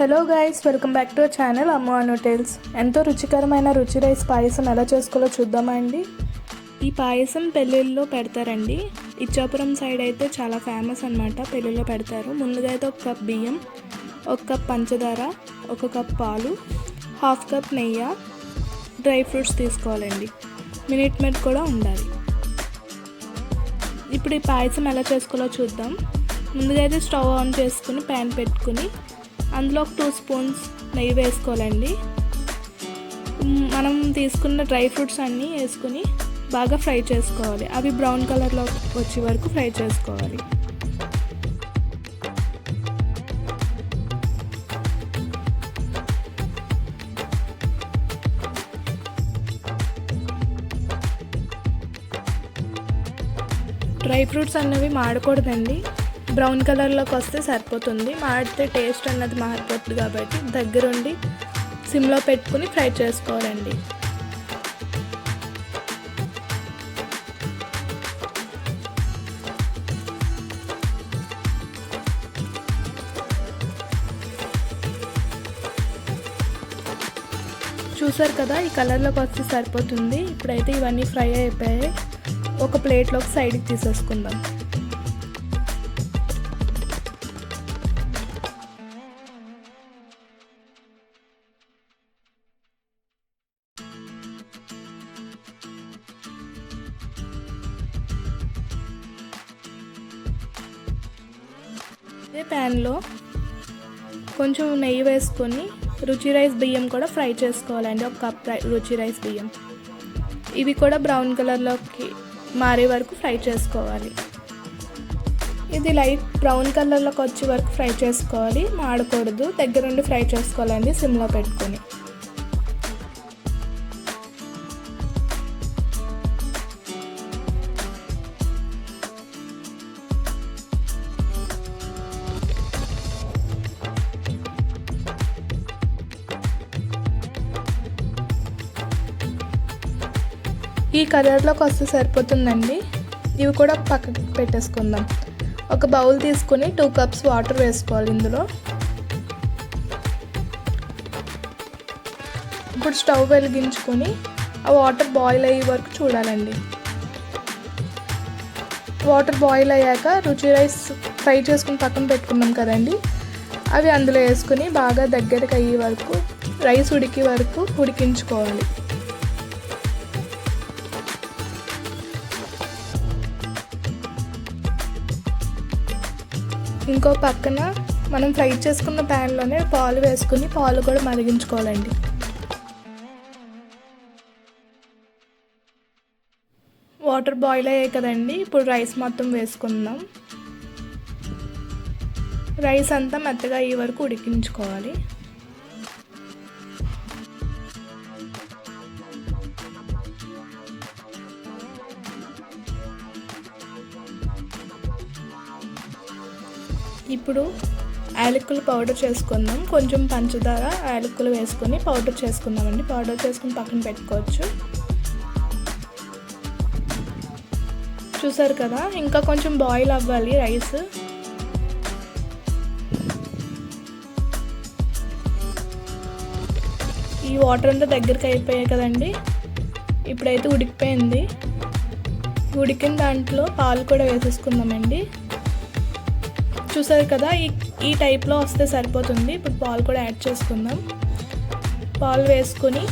Hello guys welcome back to channel Amma hotels ఎంతో రుచికరమైన రుచి రైస్ పాయసం ఎలా చేసుకోవాలో చూద్దామా అండి? ఈ పాయసం పెళ్ళిళ్ళలో పెడతారండి. ఇచ్చాపురం సైడ్ అయితే చాలా ఫేమస్ అనమాట పెళ్ళిళ్ళలో పెడతారు. ముందుగా అయితే ఒక కప్ బియ్యం ఒక కప్ పంచదార ఒక కప్ పాలు హాఫ్ కప్ నెయ్యి డ్రై ఫ్రూట్స్ తీసుకోవాలండి. మినిట్ మెట్ కూడా ఉండాలి. ఇప్పుడు ఈ పాయసం ఎలా చేసుకోవాలో చూద్దాం. ముందుగా అయితే స్టవ్ ఆన్ చేసుకుని ప్యాన్ పెట్టుకుని అందులో ఒక టూ స్పూన్స్ నెయ్యి వేసుకోవాలండి. మనం తీసుకున్న డ్రై ఫ్రూట్స్ అన్నీ వేసుకుని బాగా ఫ్రై చేసుకోవాలి. అవి బ్రౌన్ కలర్లో వచ్చే వరకు ఫ్రై చేసుకోవాలి. డ్రై ఫ్రూట్స్ అన్నవి మాడకూడదండి. బ్రౌన్ కలర్లోకి వస్తే సరిపోతుంది. మాడితే టేస్ట్ అన్నది మారిపోతుంది కాబట్టి దగ్గరుండి సిమ్లో పెట్టుకుని ఫ్రై చేసుకోవాలండి. చూసారు కదా ఈ కలర్లోకి వస్తే సరిపోతుంది. ఇప్పుడైతే ఇవన్నీ ఫ్రై అయిపోయాయి. ఒక ప్లేట్లోకి సైడ్కి తీసేసుకుందాం. అదే ప్యాన్లో కొంచెం నెయ్యి వేసుకొని రుచి రైస్ బియ్యం కూడా ఫ్రై చేసుకోవాలండి. ఒక కప్ రుచి రైస్ బియ్యం. ఇవి కూడా బ్రౌన్ కలర్లోకి మారే వరకు ఫ్రై చేసుకోవాలి. ఇది లైట్ బ్రౌన్ కలర్లోకి వచ్చే వరకు ఫ్రై చేసుకోవాలి. మాడకూడదు. దగ్గరుండి ఫ్రై చేసుకోవాలండి సిమ్లో పెట్టుకొని. ఈ కలర్లోకి వస్తే సరిపోతుందండి. ఇవి కూడా పక్కకి పెట్టేసుకుందాం. ఒక బౌల్ తీసుకుని టూ కప్స్ వాటర్ వేసుకోవాలి ఇందులో. ఇప్పుడు స్టవ్ వెలిగించుకొని ఆ వాటర్ బాయిల్ అయ్యే వరకు చూడాలండి. వాటర్ బాయిల్ అయ్యాక రుచి రైస్ ఫ్రై చేసుకుని పక్కన పెట్టుకున్నాం కదండి. అవి అందులో వేసుకుని బాగా దగ్గరికి అయ్యే వరకు రైస్ ఉడికే వరకు ఉడికించుకోవాలి. ఇంకో పక్కన మనం ఫ్రై చేసుకున్న ప్యాన్లోనే పాలు వేసుకుని పాలు కూడా మరిగించుకోవాలండి. వాటర్ బాయిల్ అయ్యాయి కదండి ఇప్పుడు రైస్ మొత్తం వేసుకుందాం. రైస్ అంతా మెత్తగా అయ్యే వరకు ఉడికించుకోవాలి. ఇప్పుడు యాలకులు పౌడర్ చేసుకుందాం. కొంచెం పంచదార యాలకులు వేసుకొని పౌడర్ చేసుకుందామండి. పౌడర్ చేసుకుని పక్కన పెట్టుకోవచ్చు. చూసారు కదా ఇంకా కొంచెం బాయిల్ అవ్వాలి రైస్. ఈ వాటర్ అంతా దగ్గరికి అయిపోయాయి కదండి. ఇప్పుడైతే ఉడికిపోయింది. ఉడికిన దాంట్లో పాలు కూడా వేసేసుకుందామండి. చూసారు కదా ఈ ఈ టైప్లో వస్తే సరిపోతుంది. ఇప్పుడు పాలు కూడా యాడ్ చేసుకుందాం. పాలు వేసుకొని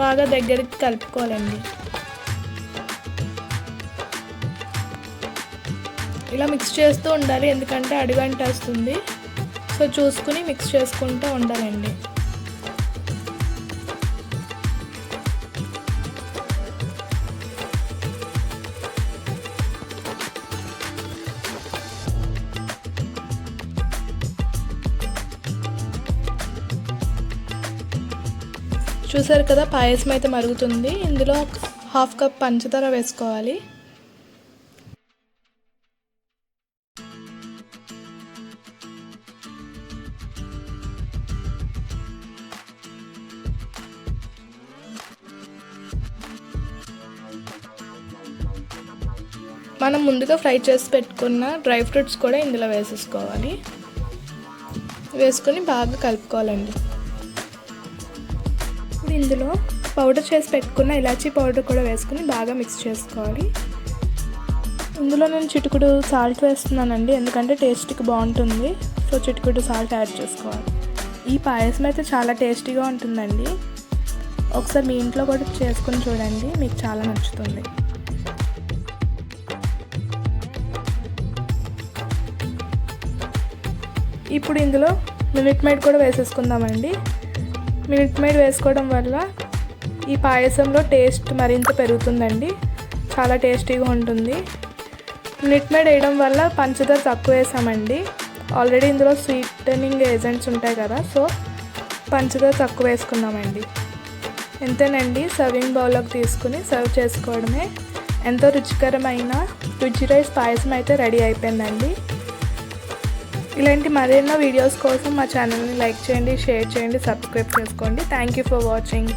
బాగా దగ్గరికి కలుపుకోవాలండి. ఇలా మిక్స్ చేస్తూ ఉండాలి ఎందుకంటే అడిగంట వస్తుంది సో చూసుకుని మిక్స్ చేసుకుంటూ ఉండాలండి. చూసారు కదా పాయసం అయితే మరుగుతుంది. ఇందులో హాఫ్ కప్ పంచదార వేసుకోవాలి. మనం ముందుగా ఫ్రై చేసి పెట్టుకున్న డ్రై ఫ్రూట్స్ కూడా ఇందులో వేసేసుకోవాలి. వేసుకొని బాగా కలుపుకోవాలండి. ఇందులో పౌడర్ చేసి పెట్టుకున్న ఇలాచీ పౌడర్ కూడా వేసుకుని బాగా మిక్స్ చేసుకోవాలి. ఇందులో నేను చిటుకుడు సాల్ట్ వేస్తున్నానండి ఎందుకంటే టేస్ట్కి బాగుంటుంది. సో చిటుకుడు సాల్ట్ యాడ్ చేసుకోవాలి. ఈ పాయసం అయితే చాలా టేస్టీగా ఉంటుందండి. ఒకసారి మీ ఇంట్లో కూడా చేసుకుని చూడండి మీకు చాలా నచ్చుతుంది. ఇప్పుడు ఇందులో మినిట్ మేడ్ కూడా వేసేసుకుందామండి. మిల్క్ మేడ్ వేసుకోవడం వల్ల ఈ పాయసంలో టేస్ట్ మరింత పెరుగుతుందండి. చాలా టేస్టీగా ఉంటుంది. మిల్క్ మేడ్ వేయడం వల్ల పంచదార తక్కువ వేసామండి. ఆల్రెడీ ఇందులో స్వీటనింగ్ ఏజెంట్స్ ఉంటాయి కదా సో పంచదార తక్కువ వేసుకున్నామండి. ఎంతేనండి? సర్వింగ్ బౌల్లోకి తీసుకుని సర్వ్ చేసుకోవడమే. ఎంతో రుచికరమైన రుచి రైస్ పాయసం అయితే రెడీ అయిపోయిందండి. ఇలాంటి మరెన్నో వీడియోస్ కోసం మా ఛానల్ని లైక్ చేయండి షేర్ చేయండి సబ్స్క్రైబ్ చేసుకోండి. Thank you for watching